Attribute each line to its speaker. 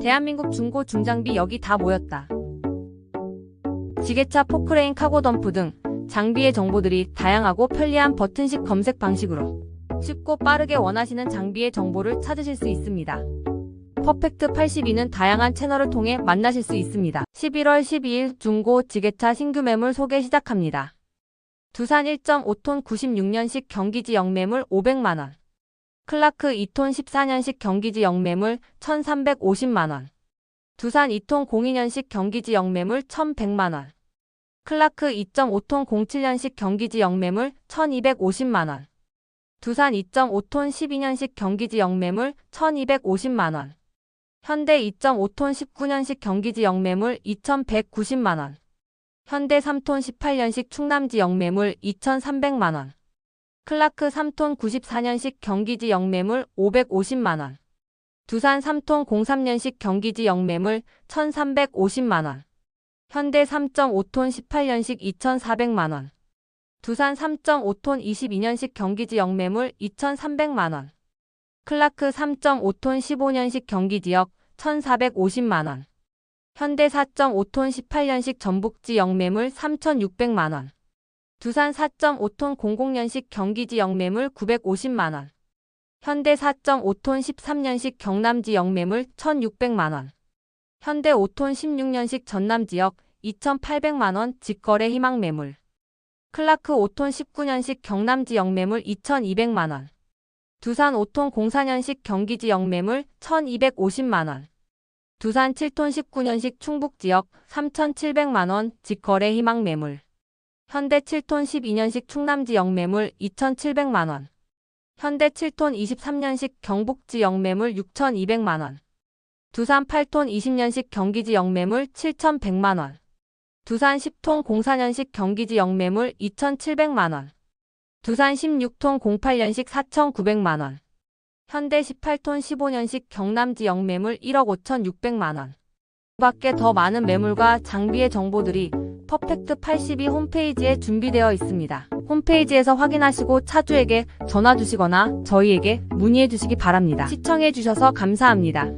Speaker 1: 대한민국 중고 중장비 여기 다 모였다. 지게차 포크레인 카고 덤프 등 장비의 정보들이 다양하고 편리한 버튼식 검색 방식으로 쉽고 빠르게 원하시는 장비의 정보를 찾으실 수 있습니다. 퍼펙트 82는 다양한 채널을 통해 만나실 수 있습니다. 11월 12일 중고 지게차 신규 매물 소개 시작합니다. 두산 1.5톤 96년식 경기지 영매물 500만원. 클라크 2톤 14년식 경기지 영매물 1350만원. 두산 2톤 02년식 경기지 영매물 1100만원. 클라크 2.5톤 07년식 경기지 영매물 1250만원. 두산 2.5톤 12년식 경기지 영매물 1250만원. 현대 2.5톤 19년식 경기지 영매물 2190만원. 현대 3톤 18년식 충남지 영매물 2300만원. 클라크 3톤 94년식 경기지 영매물 550만원. 두산 3톤 03년식 경기지 영매물 1350만원. 현대 3.5톤 18년식 2400만원. 두산 3.5톤 22년식 경기지 영매물 2300만원. 클라크 3.5톤 15년식 경기지역 1450만원. 현대 4.5톤 18년식 전북지 영매물 3600만원. 두산 4.5톤 00년식 경기지 영매물 950만원. 현대 4.5톤 13년식 경남지 영매물 1600만원. 현대 5톤 16년식 전남지역 2800만원 직거래 희망 매물. 클라크 5톤 19년식 경남지 영매물 2200만원. 두산 5톤 04년식 경기지 영매물 1250만원. 두산 7톤 19년식 충북지역 3700만원 직거래 희망 매물. 현대 7톤 12년식 충남지 영매물 2700만원. 현대 7톤 23년식 경북지 영매물 6200만원. 두산 8톤 20년식 경기지 영매물 7100만원. 두산 10톤 04년식 경기지 영매물 2700만원. 두산 16톤 08년식 4900만원. 현대 18톤 15년식 경남지 영매물 1억 5600만원. 그 밖에 더 많은 매물과 장비의 정보들이 퍼펙트 82 홈페이지에 준비되어 있습니다. 홈페이지에서 확인하시고 차주에게 전화 주시거나 저희에게 문의해 주시기 바랍니다. 시청해 주셔서 감사합니다.